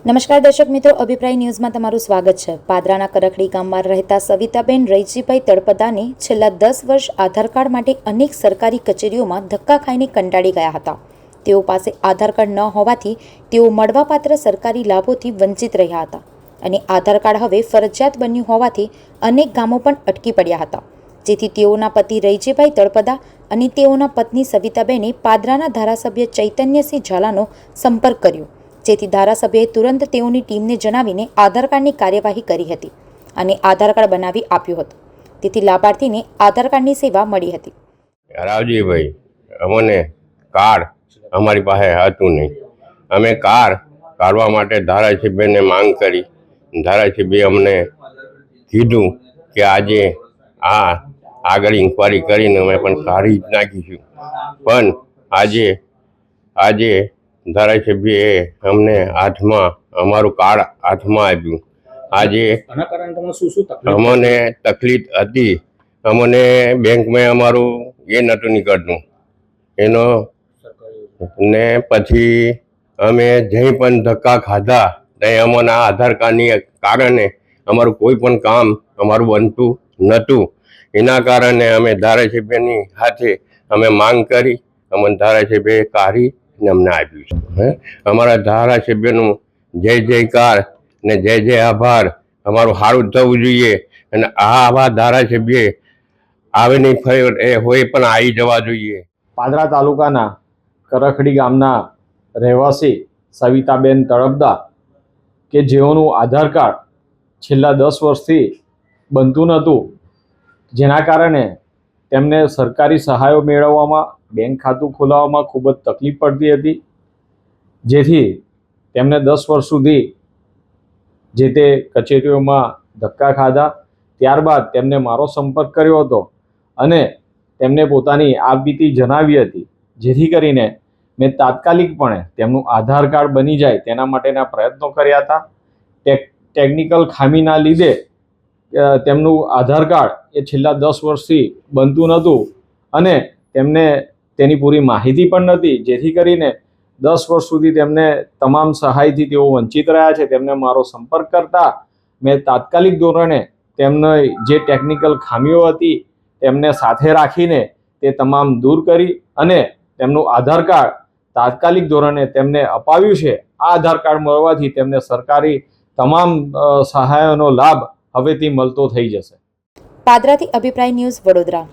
નમસ્કાર દર્શક મિત્રો, અભિપ્રાય ન્યૂઝમાં તમારું સ્વાગત છે. પાદરાના કરખડી ગામમાં રહેતા સવિતાબેન રૈજીભાઈ તળપદાને છેલ્લા દસ વર્ષ આધાર કાર્ડ માટે અનેક સરકારી કચેરીઓમાં ધક્કા ખાઈને કંટાળી ગયા હતા. તેઓ પાસે આધાર કાર્ડ ન હોવાથી તેઓ મળવાપાત્ર સરકારી લાભોથી વંચિત રહ્યા હતા અને આધાર કાર્ડ હવે ફરજિયાત બન્યું હોવાથી અનેક ગામો પણ અટકી પડ્યા હતા. જેથી તેઓના પતિ રૈજીભાઈ તળપદા અને તેઓના પત્ની સવિતાબેને પાદરાના ધારાસભ્ય ચૈતન્યસિંહ ઝાલાનો સંપર્ક કર્યો. જેથી ધારાસભ્યએ તુરંત તેઓની ટીમને જણાવીને આધાર કાર્ડની કાર્યવાહી કરી હતી અને આધાર કાર્ડ બનાવી આપ્યું હતું. તેથી લાભાર્થીને આધાર કાર્ડની સેવા મળી હતી. રાવજીભાઈ, અમને કાર્ડ અમારી પાસે હતું નહીં. અમે કાર્ડ કાઢવા માટે ધારાસભ્યને માંગ કરી. ધારાસભ્ય અમને કીધું કે આજે આ આગળ ઇન્કવાયરી કરીને અમે પણ કાઢી જ નાખીશું. પણ આજે આજે ધારાસભ્યએ અમને હાથમાં અમારું કાર્ડ હાથમાં આપ્યું. આજે અમને તકલીફ હતી. અમને બેંકમાં અમારું એ નહોતું નીકળતું. એનો ને પછી અમે જઈ પણ ધક્કા ખાધા ત્યાં અમને આ આધાર કાર્ડની કારણે અમારું કોઈ પણ કામ અમારું બનતું નહોતું. એના કારણે અમે ધારાસભ્યની સાથે અમે માંગ કરી અમને ધારાસભ્યએ કાઢી અમને આપ્યું છે. હે? અમારા ધારાસભ્યનું જય જયકાર ને જય જય આભાર. અમારું સારું થવું જોઈએ અને આ આવા ધારાસભ્ય આવે નહીં ફરે એ હોય પણ આવી જવા જોઈએ. પાદરા તાલુકાના કરખડી ગામના રહેવાસી સવિતાબેન તળપદા કે જેઓનું આધાર કાર્ડ છેલ્લા દસ વર્ષથી બનતું નહોતું, જેના કારણે તેમને સરકારી સહાયો મેળવવામાં બેંક ખાતું ખોલાવવામાં ખૂબ જ તકલીફ પડતી હતી. જેથી તેમને દસ વર્ષ સુધી જે તે કચેરીઓમાં ધક્કા ખાધા. ત્યારબાદ તેમને મારો સંપર્ક કર્યો હતો અને તેમને પોતાની આપવીતી જણાવી હતી. જેથી કરીને મેં તાત્કાલિકપણે તેમનું આધાર કાર્ડ બની જાય તેના માટેના પ્રયત્નો કર્યા હતા. ટેક, ટેકનિકલ ખામીના લીધે તેમનું આધાર કાર્ડ એ છેલ્લા દસ વર્ષથી બનતું નહોતું અને તેમને તેની પૂરી માહિતી પણ નહોતી જેથી કરીને દસ વર્ષ સુધી તેમને તમામ સહાયથી તેઓ વંચિત રહ્યા છે. તેમને મારો સંપર્ક કરતા મેં તાત્કાલિક ધોરણે તેમને જે ટેકનિકલ ખામીઓ હતી તેમને સાથે રાખીને તે તમામ દૂર કરી અને તેમનું આધાર કાર્ડ તાત્કાલિક ધોરણે તેમને અપાવ્યું છે. આ આધાર કાર્ડ મળવાથી તેમને સરકારી તમામ સહાયોનો લાભ હવેથી મળતો થઈ જશે. પાદરાથી અભિપ્રાય ન્યૂઝ વડોદરા.